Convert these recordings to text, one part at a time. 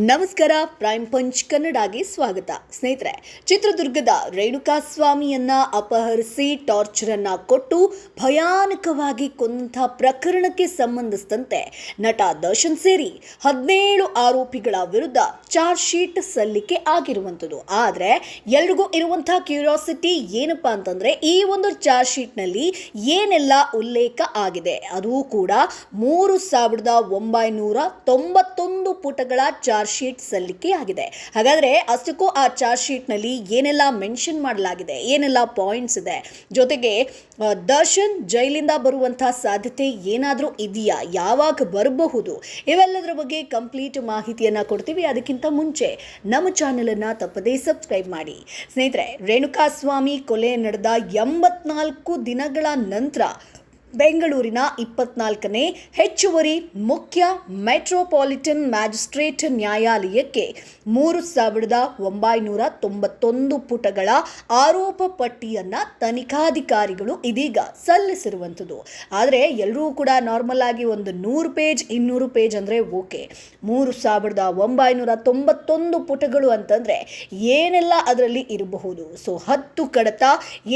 ನಮಸ್ಕಾರ prime punch ಕನ್ನಡಗೆ ಸ್ವಾಗತ. ಸ್ನೇಹಿತರೆ, ಚಿತ್ರದುರ್ಗದ ರೇಣುಕಾ ಸ್ವಾಮಿಯನ್ನ ಅಪಹರಿಸಿ ಟಾರ್ಚರ್ ಅನ್ನ ಕೊಟ್ಟು ಭಯಾನಕವಾಗಿ ಕೊಂದ ಪ್ರಕರಣಕ್ಕೆ ಸಂಬಂಧಿಸಿದಂತೆ ನಟ ದರ್ಶನ್ ಸೇರಿ ಹದಿನೇಳು ಆರೋಪಿಗಳ ವಿರುದ್ಧ ಚಾರ್ಜ್ ಶೀಟ್ ಸಲ್ಲಿಕೆ ಆಗಿರುವಂಥದ್ದು. ಆದರೆ, ಎಲ್ರಿಗೂ ಇರುವಂತಹ ಕ್ಯೂರಿಯಾಸಿಟಿ ಏನಪ್ಪಾ ಅಂತಂದ್ರೆ, ಈ ಒಂದು ಚಾರ್ಜ್ ಶೀಟ್ನಲ್ಲಿ ಏನೆಲ್ಲ ಉಲ್ಲೇಖ ಆಗಿದೆ? ಅದು ಕೂಡ ಮೂರು ಸಾವಿರದ ಒಂಬೈನೂರ ತೊಂಬತ್ತೊಂದು ಪುಟಗಳ ಚಾರ್ಜ್ ಶೀಟ್ ಸಲ್ಲಿಕೆ ಆಗಿದೆ. ಹಾಗಾದ್ರೆ ಅಷ್ಟಕ್ಕೂ ಆ ಚಾರ್ಜ್ ಶೀಟ್ನಲ್ಲಿ ಏನೆಲ್ಲ ಮೆನ್ಷನ್ ಮಾಡಲಾಗಿದೆ, ಏನೆಲ್ಲ ಪಾಯಿಂಟ್ಸ್ ಇದೆ? ಜೊತೆಗೆ ದರ್ಶನ್ ಜೈಲಿಂದ ಬರುವಂಥ ಸಾಧ್ಯತೆ ಏನಾದರೂ ಇದೆಯಾ? ಯಾವಾಗ ಬರಬಹುದು? ಇವೆಲ್ಲದರ ಬಗ್ಗೆ ಕಂಪ್ಲೀಟ್ ಮಾಹಿತಿಯನ್ನು ಕೊಡ್ತೀವಿ. ಅದಕ್ಕಿಂತ ಮುಂಚೆ ನಮ್ಮ ಚಾನೆಲನ್ನು ತಪ್ಪದೇ ಸಬ್ಸ್ಕ್ರೈಬ್ ಮಾಡಿ. ಸ್ನೇಹಿತರೆ, ರೇಣುಕಾಸ್ವಾಮಿ ಕೊಲೆ ನಡೆದ ಎಂಬತ್ನಾಲ್ಕು ದಿನಗಳ ನಂತರ ಬೆಂಗಳೂರಿನ ಇಪ್ಪತ್ನಾಲ್ಕನೇ ಹೆಚ್ಚುವರಿ ಮುಖ್ಯ ಮೆಟ್ರೋಪಾಲಿಟನ್ ಮ್ಯಾಜಿಸ್ಟ್ರೇಟ್ ನ್ಯಾಯಾಲಯಕ್ಕೆ ಮೂರು ಸಾವಿರದ ಒಂಬೈನೂರ ತೊಂಬತ್ತೊಂದು ಪುಟಗಳ ಆರೋಪ ಪಟ್ಟಿಯನ್ನು ತನಿಖಾಧಿಕಾರಿಗಳು ಇದೀಗ ಸಲ್ಲಿಸಿರುವಂಥದ್ದು. ಆದರೆ ಎಲ್ಲರೂ ಕೂಡ ನಾರ್ಮಲ್ ಆಗಿ ಒಂದು ನೂರು ಪೇಜ್, ಇನ್ನೂರು ಪೇಜ್ ಅಂದರೆ ಓಕೆ. ಮೂರು ಸಾವಿರದ ಒಂಬೈನೂರ ತೊಂಬತ್ತೊಂದು ಪುಟಗಳು ಅಂತಂದರೆ ಏನೆಲ್ಲ ಅದರಲ್ಲಿ ಇರಬಹುದು? ಸೊ ಹತ್ತು ಕಡತ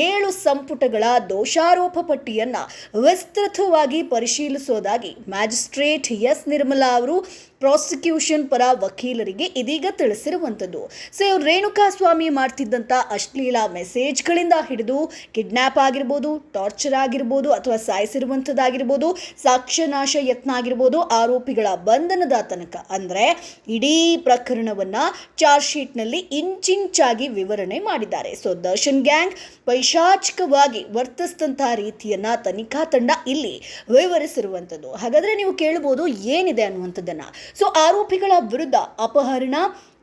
ಏಳು ಸಂಪುಟಗಳ ದೋಷಾರೋಪ ಪಟ್ಟಿಯನ್ನ ವಿಸ್ತೃತವಾಗಿ ಪರಿಶೀಲಿಸೋದಾಗಿ ಮ್ಯಾಜಿಸ್ಟ್ರೇಟ್ ಎಸ್ ನಿರ್ಮಲಾ ಅವರು ಪ್ರಾಸಿಕ್ಯೂಷನ್ ಪರ ವಕೀಲರಿಗೆ ಇದೀಗ ತಿಳಿಸಿರುವಂಥದ್ದು. ಸೊ. ಇವರು ರೇಣುಕಾ ಸ್ವಾಮಿ ಮಾಡ್ತಿದ್ದಂಥ ಅಶ್ಲೀಲ ಮೆಸೇಜ್ಗಳಿಂದ ಹಿಡಿದು ಕಿಡ್ನ್ಯಾಪ್ ಆಗಿರ್ಬೋದು, ಟಾರ್ಚರ್ ಆಗಿರ್ಬೋದು ಅಥವಾ ಸಾಯಿಸಿರುವಂಥದ್ದಾಗಿರ್ಬೋದು, ಸಾಕ್ಷ್ಯನಾಶ ಯತ್ನ ಆಗಿರ್ಬೋದು, ಆರೋಪಿಗಳ ಬಂಧನದ ತನಕ. ಅಂದರೆ ಇಡೀ ಪ್ರಕರಣವನ್ನು ಚಾರ್ಜ್ ಶೀಟ್ನಲ್ಲಿ ಇಂಚಿಂಚಾಗಿ ವಿವರಣೆ ಮಾಡಿದ್ದಾರೆ. ಸೊ, ದರ್ಶನ್ ಗ್ಯಾಂಗ್ ಪೈಶಾಚಿಕವಾಗಿ ವರ್ತಿಸಿದಂತಹ ರೀತಿಯನ್ನು ತನಿಖಾ ತಂಡ ಇಲ್ಲಿ ವಿವರಿಸಿರುವಂಥದ್ದು. ಹಾಗಾದರೆ ನೀವು ಕೇಳ್ಬೋದು ಏನಿದೆ ಅನ್ನುವಂಥದ್ದನ್ನ. ಸೊ ಆರೋಪಿಗಳ ವಿರುದ್ಧ ಅಪಹರಣ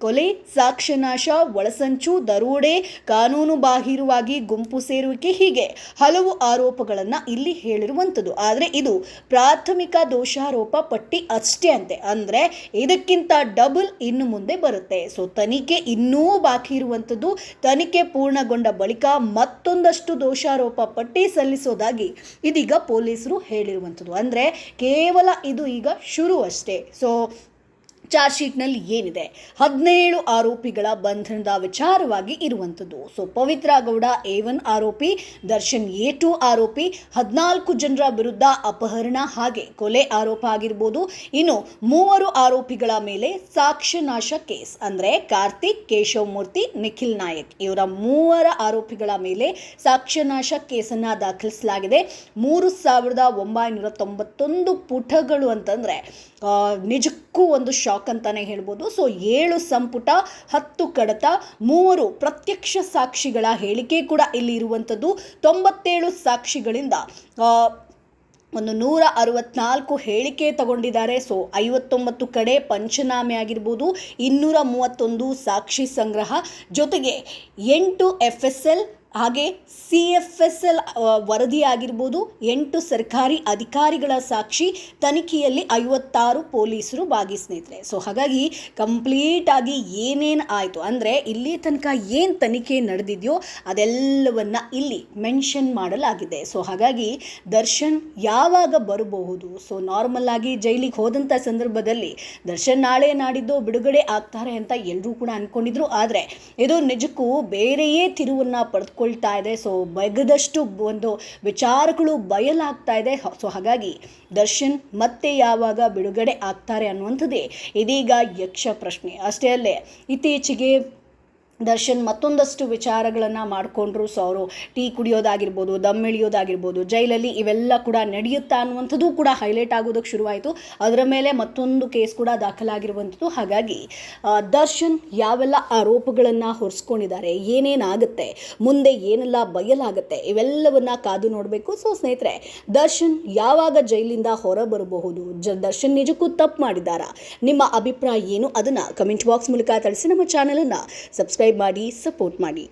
ಕೊಲೆ ಸಾಕ್ಷ್ಯನಾಶ ಒಳಸಂಚು, ದರೋಡೆ, ಕಾನೂನು ಬಾಹಿರವಾಗಿ ಗುಂಪು ಸೇರುವಿಕೆ ಹೀಗೆ ಹಲವು ಆರೋಪಗಳನ್ನು ಇಲ್ಲಿ ಹೇಳಿರುವಂಥದ್ದು. ಆದರೆ ಇದು ಪ್ರಾಥಮಿಕ ದೋಷಾರೋಪ ಪಟ್ಟಿ ಅಷ್ಟೇ ಅಂತೆ. ಅಂದರೆ ಇದಕ್ಕಿಂತ ಡಬಲ್ ಇನ್ನು ಮುಂದೆ ಬರುತ್ತೆ. ಸೊ ತನಿಖೆ ಇನ್ನೂ ಬಾಕಿ ಇರುವಂಥದ್ದು. ತನಿಖೆ ಪೂರ್ಣಗೊಂಡ ಬಳಿಕ ಮತ್ತೊಂದಷ್ಟು ದೋಷಾರೋಪ ಪಟ್ಟಿ ಸಲ್ಲಿಸೋದಾಗಿ ಇದೀಗ ಪೊಲೀಸರು ಹೇಳಿರುವಂಥದ್ದು. ಅಂದರೆ ಕೇವಲ ಇದು ಈಗ ಶುರು ಅಷ್ಟೇ. ಸೊ ಚಾರ್ಜ್ ಶೀಟ್ನಲ್ಲಿ ಏನಿದೆ? ಹದಿನೇಳು ಆರೋಪಿಗಳ ಬಂಧನದ ವಿಚಾರವಾಗಿ ಇರುವಂಥದ್ದು. So, Pavithra Gowda A one ಆರೋಪಿ, ದರ್ಶನ್ ಎ ಟು ಆರೋಪಿ, ಹದಿನಾಲ್ಕು ಜನರ ವಿರುದ್ಧ ಅಪಹರಣ ಹಾಗೆ ಕೊಲೆ ಆರೋಪ ಆಗಿರ್ಬೋದು. ಇನ್ನು ಮೂವರು ಆರೋಪಿಗಳ ಮೇಲೆ ಸಾಕ್ಷ್ಯನಾಶ ಕೇಸ್ ಅಂದರೆ ಕಾರ್ತಿಕ್, ಕೇಶವ್ ಮೂರ್ತಿ, ನಿಖಿಲ್ ನಾಯಕ್. ಇವರ ಮೂವರ ಆರೋಪಿಗಳ ಮೇಲೆ ಸಾಕ್ಷ್ಯನಾಶ ಕೇಸನ್ನು ದಾಖಲಿಸಲಾಗಿದೆ. ಮೂರು ಸಾವಿರದ ಒಂಬೈನೂರ ತೊಂಬತ್ತೊಂದು ಪುಟಗಳು ಅಂತಂದರೆ ನಿಜಕ್ಕೂ ಒಂದು ಶಾಕ್ ಅಂತಾನೆ ಹೇಳ್ಬೋದು. ಸೊ ಏಳು ಸಂಪುಟ, ಹತ್ತು ಕಡತ, ಮೂವರು ಪ್ರತ್ಯಕ್ಷ ಸಾಕ್ಷಿಗಳ ಹೇಳಿಕೆ ಕೂಡ ಇಲ್ಲಿ ಇರುವಂಥದ್ದು. ತೊಂಬತ್ತೇಳು ಸಾಕ್ಷಿಗಳಿಂದ ಒಂದು ನೂರ ಅರವತ್ನಾಲ್ಕು ಹೇಳಿಕೆ ತಗೊಂಡಿದ್ದಾರೆ. ಸೊ ಐವತ್ತೊಂಬತ್ತು ಕಡೆ ಪಂಚನಾಮೆ ಆಗಿರ್ಬೋದು, ಇನ್ನೂರ ಮೂವತ್ತೊಂದು ಸಾಕ್ಷಿ ಸಂಗ್ರಹ. ಜೊತೆಗೆ ಎಂಟು ಎಫ್ ಎಸ್ ಎಲ್ ಹಾಗೆ ಸಿ ಎಫ್ ಎಸ್ ಎಲ್ ವರದಿ ಆಗಿರ್ಬೋದು ಎಂಟು ಸರ್ಕಾರಿ ಅಧಿಕಾರಿಗಳ ಸಾಕ್ಷಿ, ತನಿಖೆಯಲ್ಲಿ ಐವತ್ತಾರು ಪೊಲೀಸರು ಭಾಗಿ ಸ್ನೇಹಿತರೆ ಸೊ ಹಾಗಾಗಿ ಕಂಪ್ಲೀಟ್ ಆಗಿ ಏನೇನು ಆಯಿತು ಅಂದರೆ ಇಲ್ಲಿ ತನಕ ಏನು ತನಿಖೆ ನಡೆದಿದೆಯೋ ಅದೆಲ್ಲವನ್ನ ಇಲ್ಲಿ ಮೆನ್ಷನ್ ಮಾಡಲಾಗಿದೆ. ಸೊ ಹಾಗಾಗಿ ದರ್ಶನ್ ಯಾವಾಗ ಬರಬಹುದು? ಸೊ ನಾರ್ಮಲ್ ಆಗಿ ಜೈಲಿಗೆ ಹೋದಂಥ ಸಂದರ್ಭದಲ್ಲಿ ದರ್ಶನ್ ನಾಳೆ ನಾಡಿದ್ದು ಬಿಡುಗಡೆ ಆಗ್ತಾರೆ ಅಂತ ಎಲ್ಲರೂ ಕೂಡ ಅಂದ್ಕೊಂಡಿದ್ರು ಆದರೆ, ಇದು ನಿಜಕ್ಕೂ ಬೇರೆಯೇ ತಿರುವನ್ನು ಪಡೆದುಕೊಳ್ತಾ ಇದೆ. ಸೊ ಬಗದಷ್ಟು ಒಂದು ವಿಚಾರಗಳು ಬಯಲಾಗ್ತಾ ಇದೆ. ಸೊ ಹಾಗಾಗಿ ದರ್ಶನ್ ಮತ್ತೆ ಯಾವಾಗ ಬಿಡುಗಡೆ ಆಗ್ತಾರೆ ಅನ್ನುವಂಥದ್ದೇ ಇದೀಗ ಯಕ್ಷ ಪ್ರಶ್ನೆ. ಅಷ್ಟೇ ಅಲ್ಲೇ ಇತ್ತೀಚೆಗೆ ದರ್ಶನ್ ಮತ್ತೊಂದಷ್ಟು ವಿಚಾರಗಳನ್ನು ಮಾಡಿಕೊಂಡ್ರು. ಸೊ ಅವರು ಟೀ ಕುಡಿಯೋದಾಗಿರ್ಬೋದು, ದಮ್ ಇಳಿಯೋದಾಗಿರ್ಬೋದು, ಜೈಲಲ್ಲಿ ಇವೆಲ್ಲ ಕೂಡ ನಡೆಯುತ್ತಾ ಅನ್ನುವಂಥದ್ದು ಕೂಡ ಹೈಲೈಟ್ ಆಗೋದಕ್ಕೆ ಶುರುವಾಯಿತು. ಅದರ ಮೇಲೆ ಮತ್ತೊಂದು ಕೇಸ್ ಕೂಡ ದಾಖಲಾಗಿರುವಂಥದ್ದು. ಹಾಗಾಗಿ ದರ್ಶನ್ ಯಾವೆಲ್ಲ ಆರೋಪಗಳನ್ನು ಹೊರಿಸ್ಕೊಂಡಿದ್ದಾರೆ, ಏನೇನಾಗುತ್ತೆ, ಮುಂದೆ ಏನೆಲ್ಲ ಬಯಲಾಗುತ್ತೆ, ಇವೆಲ್ಲವನ್ನು ಕಾದು ನೋಡಬೇಕು. ಸೊ ಸ್ನೇಹಿತರೆ, ದರ್ಶನ್ ಯಾವಾಗ ಜೈಲಿಂದ ಹೊರ ಬರಬಹುದು ಜ, ದರ್ಶನ್ ನಿಜಕ್ಕೂ ತಪ್ಪು ಮಾಡಿದ್ದಾರಾ? ನಿಮ್ಮ ಅಭಿಪ್ರಾಯ ಏನು? ಅದನ್ನು ಕಮೆಂಟ್ ಬಾಕ್ಸ್ ಮೂಲಕ ತಿಳಿಸಿ ನಮ್ಮ ಚಾನಲನ್ನು ಸಬ್ಸ್ಕ್ರೈಬ್ ಮಾಡಿ ಸಪೋರ್ಟ್ ಮಾಡಿ.